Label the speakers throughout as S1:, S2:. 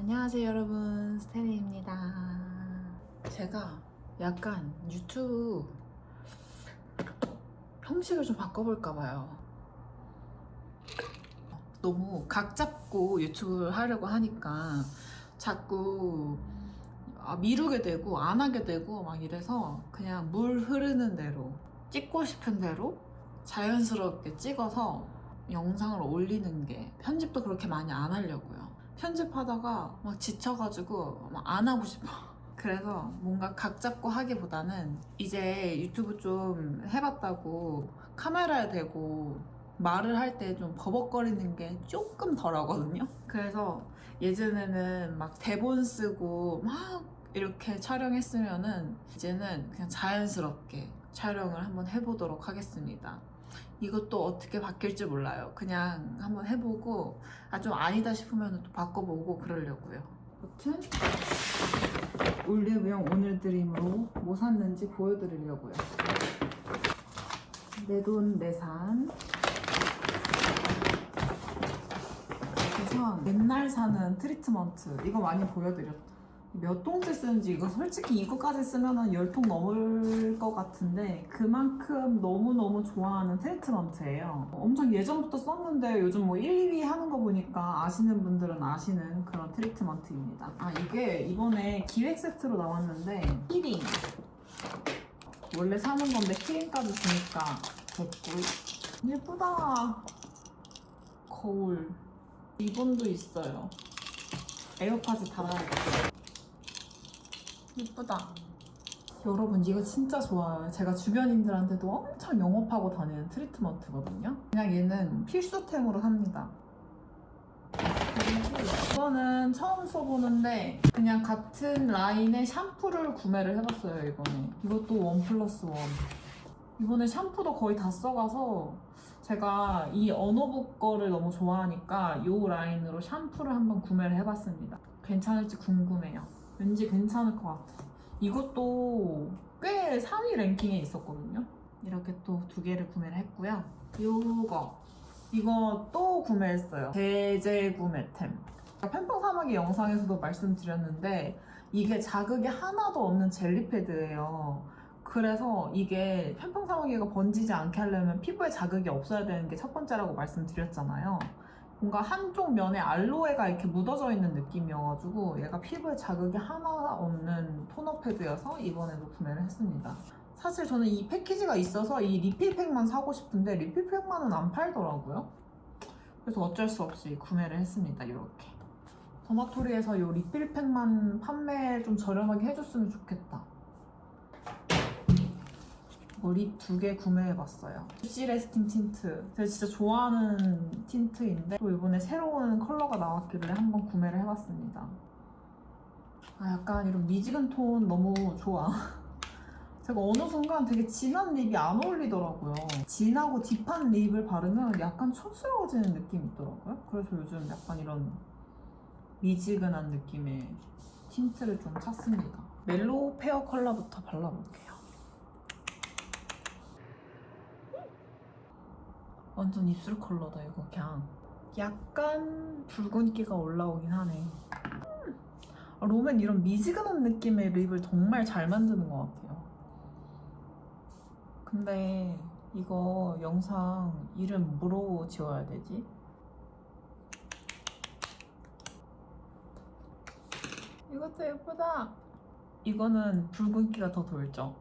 S1: 안녕하세요 여러분. 스테리입니다. 제가 약간 유튜브 형식을 좀 바꿔볼까 봐요. 너무 각 잡고 유튜브를 하려고 하니까 자꾸 아, 미루게 되고 안 하게 되고 막 이래서 그냥 물 흐르는 대로 찍고 싶은 대로 자연스럽게 찍어서 영상을 올리는 게 편집도 그렇게 많이 안 하려고요. 편집하다가 막 지쳐가지고 막 안 하고 싶어. 그래서 뭔가 각 잡고 하기보다는 이제 유튜브 좀 해봤다고 카메라에 대고 말을 할 때 좀 버벅거리는 게 조금 덜 하거든요. 그래서 예전에는 막 대본 쓰고 막 이렇게 촬영했으면은 이제는 그냥 자연스럽게 촬영을 한번 해보도록 하겠습니다. 이것도 어떻게 바뀔지 몰라요. 그냥 한번 해보고 아 좀 아니다 싶으면 또 바꿔보고 그러려고요. 아무튼 올리브영 오늘 드림으로 뭐 샀는지 보여드리려고요. 내 돈 내산 우선 맨날 사는 트리트먼트 이거 많이 보여드렸죠. 몇 통째 쓰는지 이거 솔직히 이거까지 쓰면은 열 통 넘을 것 같은데 그만큼 너무너무 좋아하는 트리트먼트예요. 엄청 예전부터 썼는데 요즘 뭐 1, 2위 하는 거 보니까 아시는 분들은 아시는 그런 트리트먼트입니다. 아 이게 이번에 기획 세트로 나왔는데 키링 원래 사는 건데 키링까지 주니까 됐고 예쁘다 거울 리본도 있어요. 에어팟이 달아야겠다. 예쁘다. 여러분 이거 진짜 좋아요. 제가 주변인들한테도 엄청 영업하고 다니는 트리트먼트거든요. 그냥 얘는 필수템으로 삽니다. 이거는 처음 써보는데 그냥 같은 라인의 샴푸를 구매를 해봤어요 이번에. 이것도 원 플러스 원. 이번에 샴푸도 거의 다 써가서 제가 이 언어북 거를 너무 좋아하니까 이 라인으로 샴푸를 한번 구매를 해봤습니다. 괜찮을지 궁금해요. 왠지 괜찮을 것 같아. 이것도 꽤 상위 랭킹에 있었거든요. 이렇게 또 두 개를 구매를 했고요. 요거 이거 또 구매했어요. 대재 구매템. 팬펑 사막의 영상에서도 말씀드렸는데 이게 자극이 하나도 없는 젤리 패드예요. 그래서 이게 팬펑 사마귀가 번지지 않게 하려면 피부에 자극이 없어야 되는 게 첫 번째라고 말씀드렸잖아요. 뭔가 한쪽 면에 알로에가 이렇게 묻어져 있는 느낌이어가지고 얘가 피부에 자극이 하나 없는 토너 패드여서 이번에도 구매를 했습니다. 사실 저는 이 패키지가 있어서 이 리필팩만 사고 싶은데 리필팩만은 안 팔더라고요. 그래서 어쩔 수 없이 구매를 했습니다. 이렇게. 더마토리에서 이 리필팩만 판매 좀 저렴하게 해줬으면 좋겠다. 머리 두개 구매해봤어요. 시 레스팅 틴트. 제가 진짜 좋아하는 틴트인데 또 이번에 새로운 컬러가 나왔길래 한번 구매를 해봤습니다. 아 약간 이런 미지근 톤 너무 좋아. 제가 어느 순간 되게 진한 립이 안 어울리더라고요. 진하고 딥한 립을 바르면 약간 촌스러워지는 느낌이 있더라고요. 그래서 요즘 약간 이런 미지근한 느낌의 틴트를 좀 찾습니다. 멜로우 페어 컬러부터 발라볼게요. 완전 입술 컬러다 이거 그냥. 약간 붉은기가 올라오긴 하네. 음, 아, 롬앤 이런 미지근한 느낌의 립을 정말 잘 만드는 것 같아요. 근데 이거 영상 이름 뭐로 지어야 되지? 이것도 예쁘다. 이거는 붉은기가 더 돌죠.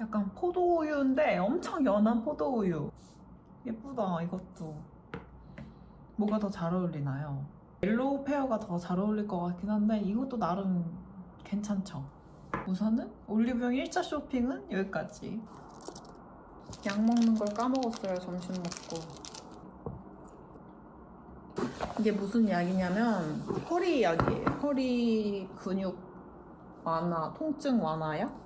S1: 약간 포도우유인데 엄청 연한 포도우유 예쁘다 이것도. 뭐가 더 잘 어울리나요? 옐로우 페어가 더 잘 어울릴 것 같긴 한데 이것도 나름 괜찮죠? 우선은 올리브영 1차 쇼핑은 여기까지. 약 먹는 걸 까먹었어요 점심 먹고. 이게 무슨 약이냐면 허리 약이에요. 허리 근육 완화 통증 완화약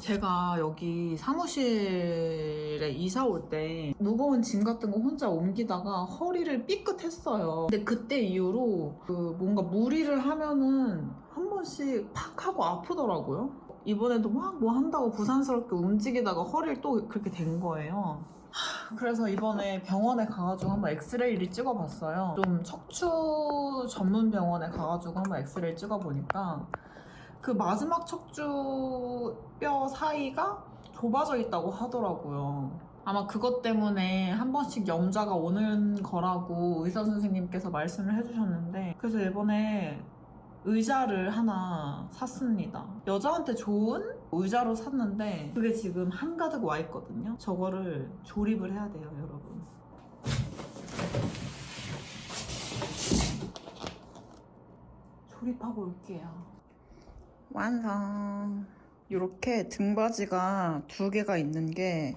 S1: 제가 여기 사무실에 이사 올 때 무거운 짐 같은 거 혼자 옮기다가 허리를 삐끗했어요. 근데 그때 이후로 그 뭔가 무리를 하면은 한 번씩 팍 하고 아프더라고요. 이번에도 막 뭐 한다고 부산스럽게 움직이다가 허리를 또 그렇게 된 거예요. 그래서 이번에 병원에 가가지고 한번 엑스레이를 찍어봤어요. 좀 척추 전문 병원에 가가지고 한번 엑스레이 찍어보니까 그 마지막 척추 뼈 사이가 좁아져 있다고 하더라고요. 아마 그것 때문에 한 번씩 염자가 오는 거라고 의사 선생님께서 말씀을 해주셨는데 그래서 이번에 의자를 하나 샀습니다. 여자한테 좋은 의자로 샀는데 그게 지금 한가득 와 있거든요. 저거를 조립을 해야 돼요, 여러분. 조립하고 올게요. 완성. 이렇게 등받이가 두 개가 있는 게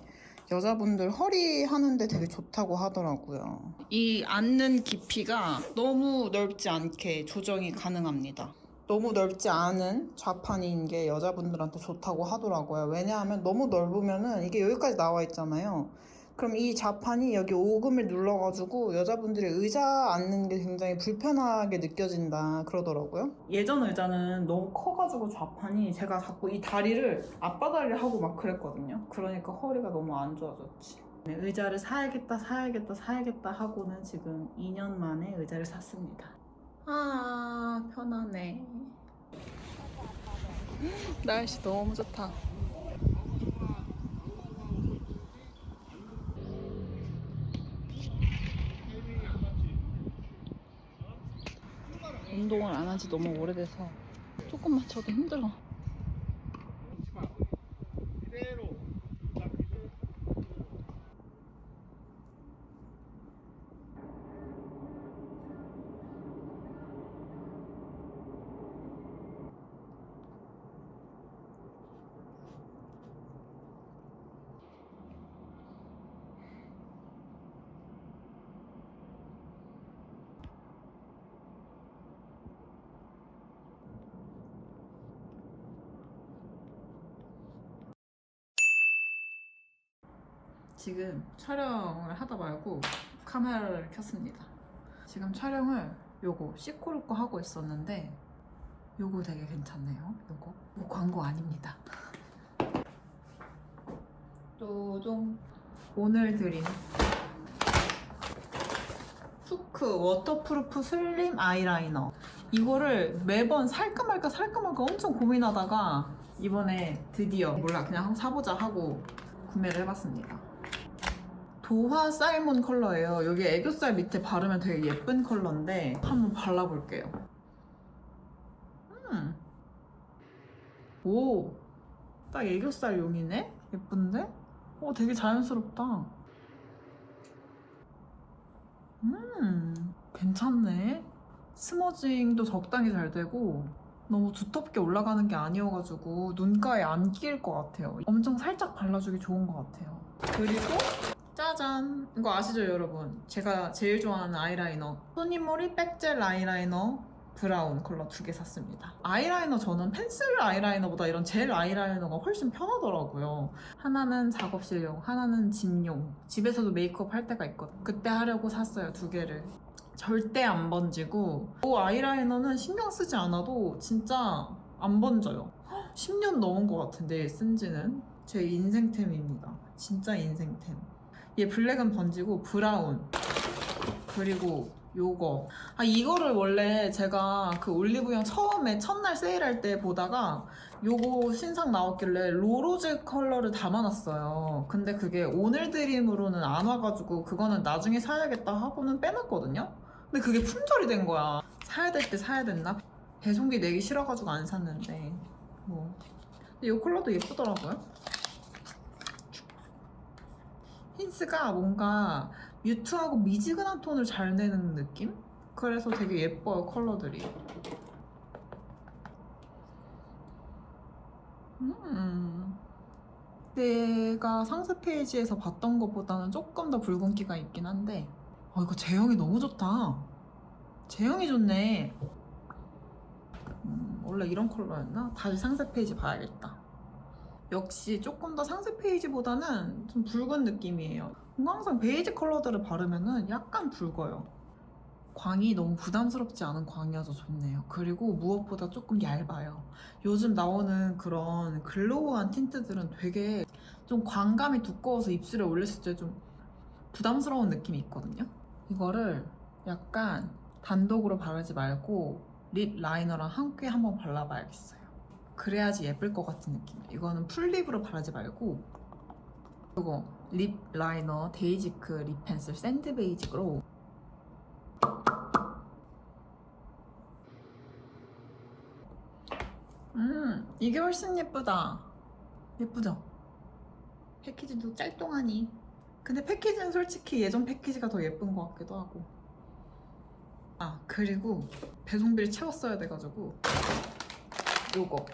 S1: 여자분들 허리 하는데 되게 좋다고 하더라고요. 이 앉는 깊이가 너무 넓지 않게 조정이 가능합니다. 너무 넓지 않은 좌판인 게 여자분들한테 좋다고 하더라고요. 왜냐하면 너무 넓으면은 이게 여기까지 나와 있잖아요. 그럼 이 좌판이 여기 오금을 눌러가지고 여자분들이 의자 앉는 게 굉장히 불편하게 느껴진다 그러더라고요. 예전 의자는 너무 커가지고 좌판이 제가 자꾸 이 다리를 앞바다리를 하고 막 그랬거든요. 그러니까 허리가 너무 안 좋아졌지. 네, 의자를 사야겠다 사야겠다 사야겠다 하고는 지금 2년 만에 의자를 샀습니다. 아 편하네. 날씨 너무 좋다. 운동을 안한지 너무 오래돼서 조금만 쳐도 힘들어. 지금 촬영을 하다 말고 카메라를 켰습니다. 지금 촬영을 요거 시코르 거 하고 있었는데 요거 되게 괜찮네요. 요거 뭐 광고 아닙니다. 또종 오늘 드린 푸크 워터프루프 슬림 아이라이너 이거를 매번 살까 말까 살까 말까 엄청 고민하다가 이번에 드디어 몰라 그냥 사보자 하고 구매를 해봤습니다. 도화 살몬 컬러예요. 여기 애교살 밑에 바르면 되게 예쁜 컬러인데 한번 발라볼게요. 음. 오, 딱 애교살 용이네? 예쁜데? 어, 되게 자연스럽다. 음, 괜찮네. 스머징도 적당히 잘 되고 너무 두텁게 올라가는 게 아니어가지고 눈가에 안 끼일 것 같아요. 엄청 살짝 발라주기 좋은 것 같아요. 그리고 짜잔! 이거 아시죠, 여러분? 제가 제일 좋아하는 아이라이너. 소니모리 백젤 아이라이너 브라운 컬러 두 개 샀습니다. 아이라이너 저는 펜슬 아이라이너보다 이런 젤 아이라이너가 훨씬 편하더라고요. 하나는 작업실용, 하나는 집용. 집에서도 메이크업 할 때가 있거든요. 그때 하려고 샀어요, 두 개를. 절대 안 번지고 이 아이라이너는 신경 쓰지 않아도 진짜 안 번져요. 헉, 10년 넘은 것 같은데 쓴 지는 제 인생템입니다. 진짜 인생템. 얘 블랙은 번지고 브라운. 그리고 요거. 아 이거를 원래 제가 그 올리브영 처음에 첫날 세일할 때 보다가 요거 신상 나왔길래 로로즈 컬러를 담아놨어요. 근데 그게 오늘 드림으로는 안 와가지고 그거는 나중에 사야겠다 하고는 빼놨거든요? 근데 그게 품절이 된 거야. 사야 될 때 사야 됐나? 배송비 내기 싫어가지고 안 샀는데. 뭐. 근데 이 컬러도 예쁘더라고요 힌스가 뭔가 뮤트하고 미지근한 톤을 잘 내는 느낌? 그래서 되게 예뻐요 컬러들이 음. 내가 상세 페이지에서 봤던 것보다는 조금 더 붉은기가 있긴 한데 어 이거 제형이 너무 좋다 제형이 좋네 음, 원래 이런 컬러였나? 다시 상세 페이지 봐야겠다 역시 조금 더 상세 페이지보다는 좀 붉은 느낌이에요. 항상 베이지 컬러들을 바르면은 약간 붉어요. 광이 너무 부담스럽지 않은 광이어서 좋네요. 그리고 무엇보다 조금 얇아요. 요즘 나오는 그런 글로우한 틴트들은 되게 좀 광감이 두꺼워서 입술에 올렸을 때 좀 부담스러운 느낌이 있거든요. 이거를 약간 단독으로 바르지 말고 립 라이너랑 함께 한번 발라봐야겠어요. 그래야지 예쁠 것 같은 느낌이에요. 이거는 풀립으로 바르지 말고 이거 립 라이너 데이지크 립 펜슬 샌드 베이직으로. 음 이게 훨씬 예쁘다. 예쁘죠? 패키지도 짤뚱하니. 근데 패키지는 솔직히 예전 패키지가 더 예쁜 것 같기도 하고. 아 그리고 배송비를 채웠어야 돼가지고 요거.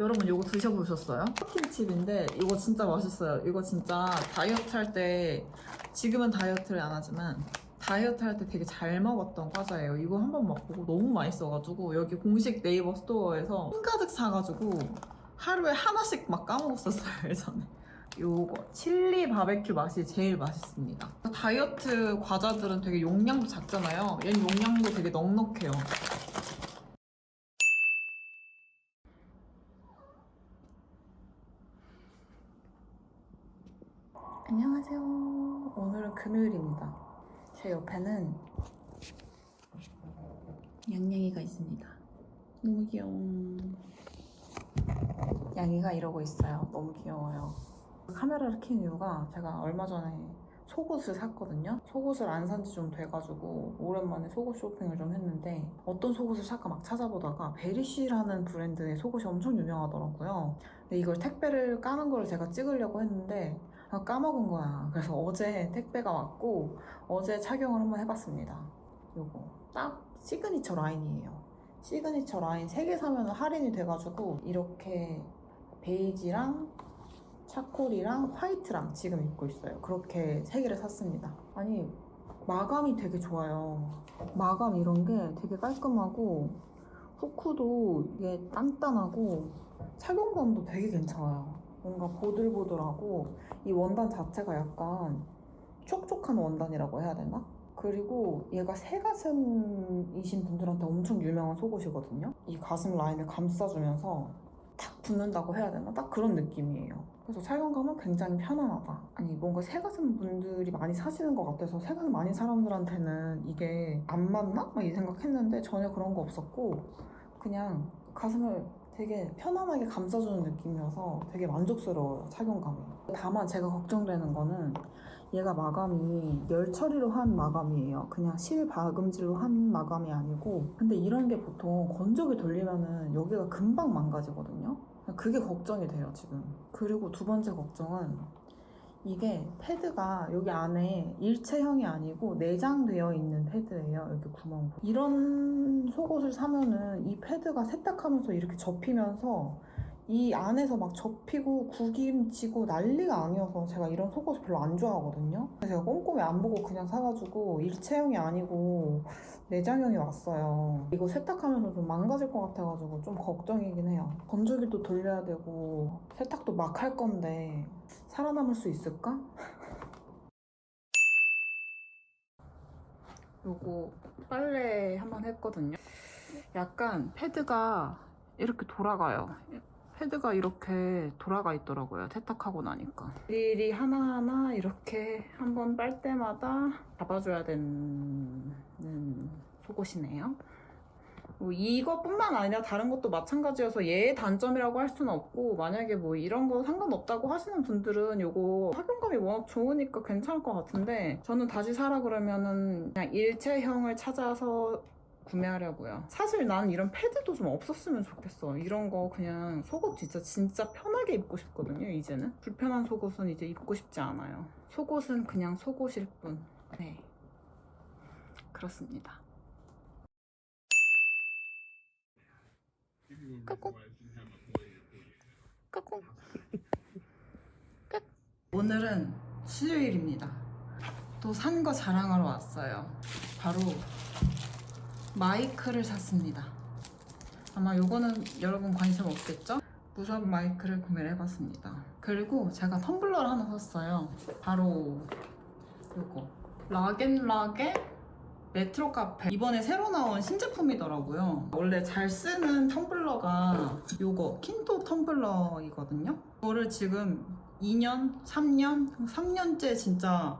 S1: 여러분 요거 드셔보셨어요? 프로틴칩인데 이거 진짜 맛있어요. 이거 진짜 다이어트 할 때 지금은 다이어트를 안 하지만 다이어트 할 때 되게 잘 먹었던 과자예요. 이거 한번 맛보고 너무 맛있어가지고 여기 공식 네이버 스토어에서 한가득 사가지고 하루에 하나씩 막 까먹었었어요 예전에. 요거 칠리 바베큐 맛이 제일 맛있습니다. 다이어트 과자들은 되게 용량도 작잖아요. 얘는 용량도 되게 넉넉해요 안녕하세요. 오늘은 금요일입니다. 제 옆에는 양양이가 있습니다. 너무 귀여워. 양이가 이러고 있어요. 너무 귀여워요. 카메라를 켠 이유가 제가 얼마 전에 속옷을 샀거든요. 속옷을 안 산 지 좀 돼가지고 오랜만에 속옷 쇼핑을 좀 했는데 어떤 속옷을 살까 막 찾아보다가 베리쉬라는 브랜드의 속옷이 엄청 유명하더라고요. 근데 이걸 택배를 까는 걸 제가 찍으려고 했는데 아, 까먹은 거야. 그래서 어제 택배가 왔고 어제 착용을 한번 해봤습니다. 요거 딱 시그니처 라인이에요. 시그니처 라인 3개 사면 할인이 돼가지고 이렇게 베이지랑 차콜이랑 화이트랑 지금 입고 있어요. 그렇게 3개를 샀습니다. 아니 마감이 되게 좋아요. 마감 이런 게 되게 깔끔하고 후크도 이게 단단하고 착용감도 되게 괜찮아요. 뭔가 보들보들하고 이 원단 자체가 약간 촉촉한 원단이라고 해야 되나? 그리고 얘가 새 가슴이신 분들한테 엄청 유명한 속옷이거든요. 이 가슴 라인을 감싸주면서 탁 붙는다고 해야 되나? 딱 그런 느낌이에요. 그래서 착용감은 굉장히 편안하다. 아니 뭔가 새 가슴 분들이 많이 사시는 것 같아서 새 가슴 많은 사람들한테는 이게 안 맞나? 막 이 생각했는데 전혀 그런 거 없었고 그냥 가슴을 되게 편안하게 감싸주는 느낌이어서 되게 만족스러워요 착용감이. 다만 제가 걱정되는 거는 얘가 마감이 열 처리로 한 마감이에요. 그냥 실 박음질로 한 마감이 아니고. 근데 이런 게 보통 건조기 돌리면은 여기가 금방 망가지거든요. 그게 걱정이 돼요 지금. 그리고 두 번째 걱정은 이게 패드가 여기 안에 일체형이 아니고 내장되어 있는 패드예요. 여기 구멍. 이런 속옷을 사면은 이 패드가 세탁하면서 이렇게 접히면서 이 안에서 막 접히고 구김치고 난리가 아니어서 제가 이런 속옷을 별로 안 좋아하거든요. 제가 꼼꼼히 안 보고 그냥 사가지고 일체형이 아니고 내장형이 왔어요. 이거 세탁하면서 좀 망가질 것 같아가지고 좀 걱정이긴 해요. 건조기도 돌려야 되고 세탁도 막 할 건데 살아남을 수 있을까? 요거 빨래 한번 했거든요. 약간 패드가 이렇게 돌아가요. 패드가 이렇게 돌아가 있더라고요. 세탁하고 나니까. 일일이 하나하나 이렇게 한번 빨 때마다 잡아줘야 되는 속옷이네요. 뭐 이것뿐만 아니라 다른 것도 마찬가지여서 얘의 단점이라고 할 수는 없고 만약에 뭐 이런 거 상관없다고 하시는 분들은 요거 착용감이 워낙 좋으니까 괜찮을 것 같은데 저는 다시 사라 그러면은 그냥 일체형을 찾아서 구매하려고요. 사실 난 이런 패드도 좀 없었으면 좋겠어. 이런 거 그냥 속옷 진짜 진짜 편하게 입고 싶거든요. 이제는 불편한 속옷은 이제 입고 싶지 않아요. 속옷은 그냥 속옷일 뿐. 네, 그렇습니다. 까꿍. 오늘은 수요일입니다. 또 산 거 자랑하러 왔어요. 바로 마이크를 샀습니다. 아마 요거는 여러분 관심 없겠죠? 무선 마이크를 구매를 해봤습니다. 그리고 제가 텀블러를 하나 샀어요. 바로 요거 락앤락의 메트로 카페 이번에 새로 나온 신제품이더라고요. 원래 잘 쓰는 텀블러가 요거 킨토 텀블러이거든요. 이거를 지금
S2: 2년, 3년, 3년째 진짜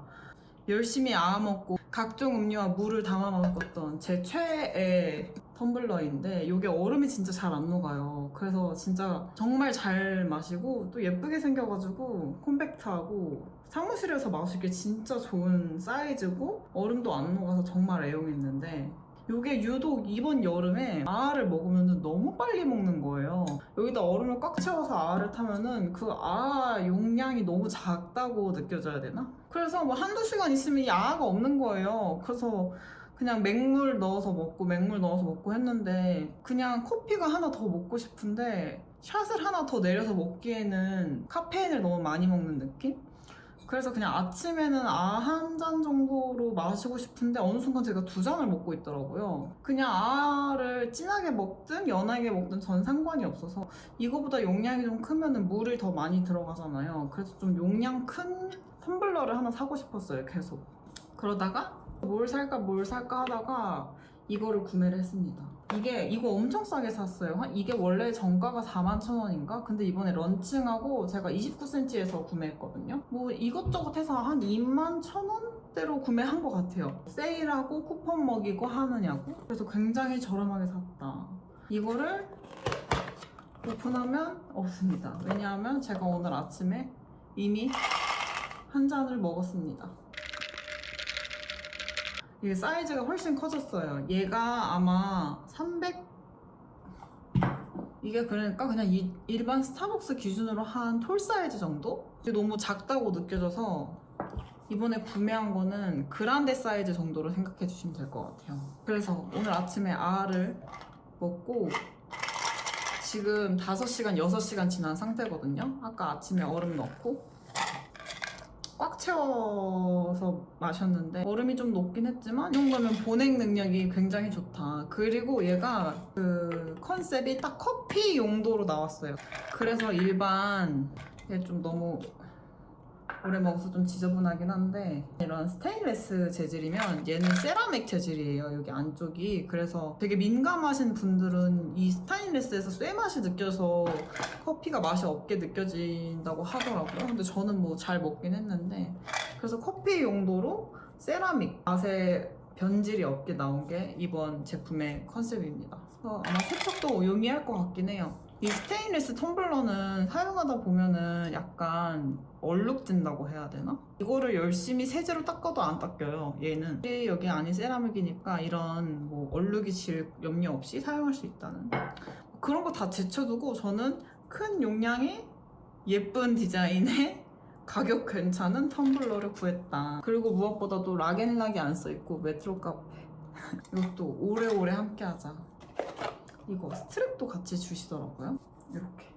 S2: 열심히 아아 먹고 각종 음료와 물을 담아 먹었던 제 최애 텀블러인데 이게 얼음이 진짜 잘 안 녹아요. 그래서 진짜 정말 잘 마시고 또 예쁘게 생겨가지고 콤팩트하고 사무실에서 마시기 진짜 좋은 사이즈고 얼음도 안 녹아서 정말 애용했는데 이게 유독 이번 여름에 아아를 먹으면 너무 빨리 먹는 거예요. 여기다 얼음을 꽉 채워서 아아를 타면은 그 아아 용량이 너무 작다고 느껴져야 되나? 그래서 뭐 한두 시간 있으면 이 아아가 없는 거예요. 그래서 그냥 맹물 넣어서 먹고 맹물 넣어서 먹고 했는데 그냥 커피가 하나 더 먹고 싶은데 샷을 하나 더 내려서 먹기에는 카페인을 너무 많이 먹는 느낌? 그래서 그냥 아침에는 아 한 잔 정도로 마시고 싶은데 어느 순간 제가 두 잔을 먹고 있더라고요. 그냥 아를 진하게 먹든 연하게 먹든 전 상관이 없어서 이거보다 용량이 좀 크면은 물을 더 많이 들어가잖아요. 그래서 좀 용량 큰 텀블러를 하나 사고 싶었어요, 계속. 그러다가 뭘 살까 뭘 살까 하다가 이거를 구매를 했습니다. 이게 이거 엄청 싸게 샀어요. 한- 이게 원래 정가가 41,000원인가? 근데 이번에 런칭하고 제가 29cm에서 구매했거든요. 뭐 이것저것 해서 한 21,000원대로 구매한 것 같아요. 세일하고 쿠폰 먹이고 하느냐고. 그래서 굉장히 저렴하게 샀다. 이거를 오픈하면 없습니다. 왜냐하면 제가 오늘 아침에 이미 한 잔을 먹었습니다. 이게 사이즈가 훨씬 커졌어요. 얘가 아마 300 이게 그러니까 그냥 이- 일반 스타벅스 기준으로 한 톨 사이즈 정도? 너무 작다고 느껴져서 이번에 구매한 거는 그란데 사이즈 정도로 생각해 주시면 될 것 같아요. 그래서 오늘 아침에 아를 먹고 지금 5시간, 6시간 지난 상태거든요. 아까 아침에 얼음 넣고 꽉 채워서 마셨는데 얼음이 좀 녹긴 했지만 이 정도면 보냉 능력이 굉장히 좋다. 그리고 얘가 그 컨셉이 딱 커피 용도로 나왔어요. 그래서 일반 얘좀 너무 오래 먹어서 좀 지저분하긴 한데 이런 스테인레스 재질이면 얘는 세라믹 재질이에요 여기 안쪽이. 그래서 되게 민감하신 분들은 이 스테인레스에서 쇠 맛이 느껴서 커피가 맛이 없게 느껴진다고 하더라고요. 근데 저는 뭐 잘 먹긴 했는데 그래서 커피 용도로 세라믹 맛에 변질이 없게 나온 게 이번 제품의 컨셉입니다. 그래서 아마 세척도 용이할 것 같긴 해요 이 스테인리스 텀블러는 사용하다 보면은 약간 얼룩진다고 해야 되나? 이거를 열심히 세제로 닦아도 안 닦여요. 얘는 여기 안이 세라믹이니까 이런 뭐 얼룩이 질 염려 없이 사용할 수 있다는 그런 거 다 제쳐두고 저는 큰 용량의 예쁜 디자인의 가격 괜찮은 텀블러를 구했다. 그리고 무엇보다도 락앤락이 안 써있고 메트로 카페 이것도 오래오래 함께하자. 이거 스트랩도 같이 주시더라고요. 이렇게.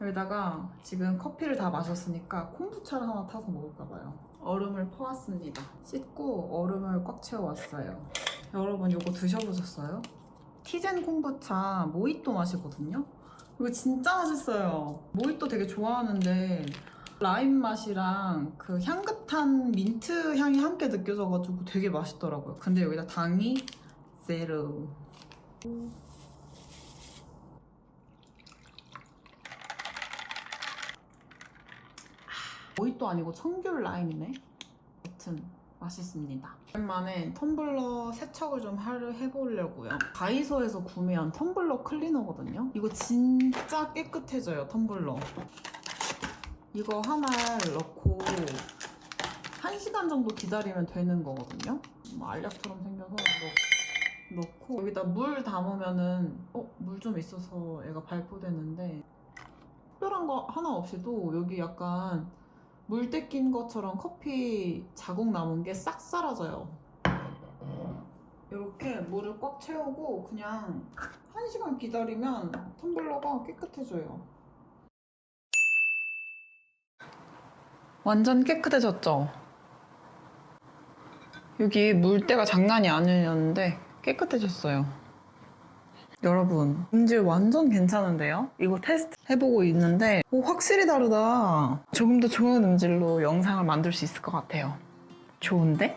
S2: 여기다가 지금 커피를 다 마셨으니까 콤부차를 하나 타서 먹을까 봐요. 얼음을 퍼왔습니다. 씻고 얼음을 꽉 채워왔어요. 여러분 이거 드셔보셨어요? 티젠 콤부차 모히또 맛이거든요. 이거 진짜 맛있어요. 모히또 되게 좋아하는데 라임 맛이랑 그 향긋한 민트 향이 함께 느껴져가지고 되게 맛있더라고요. 근데 여기다 당이 제로. 모히또 아니고 청귤 라임이네. 여튼 맛있습니다. 오랜만에 텀블러 세척을 좀 해보려고요. 다이소에서 구매한 텀블러 클리너거든요. 이거 진짜 깨끗해져요, 텀블러. 이거 하나를 넣고 1시간 정도 기다리면 되는 거거든요. 뭐 알약처럼 생겨서 넣, 넣고 여기다 물 담으면은 어? 물 좀 있어서 얘가 발포되는데 특별한 거 하나 없이도 여기 약간 물때 낀 것처럼 커피 자국 남은 게 싹 사라져요. 이렇게 물을 꽉 채우고 그냥 1시간 기다리면 텀블러가 깨끗해져요. 완전 깨끗해졌죠? 여기 물때가 장난이 아니었는데 깨끗해졌어요. 여러분, 음질 완전 괜찮은데요? 이거 테스트 해보고 있는데 오, 확실히 다르다. 조금 더 좋은 음질로 영상을 만들 수 있을 것 같아요. 좋은데?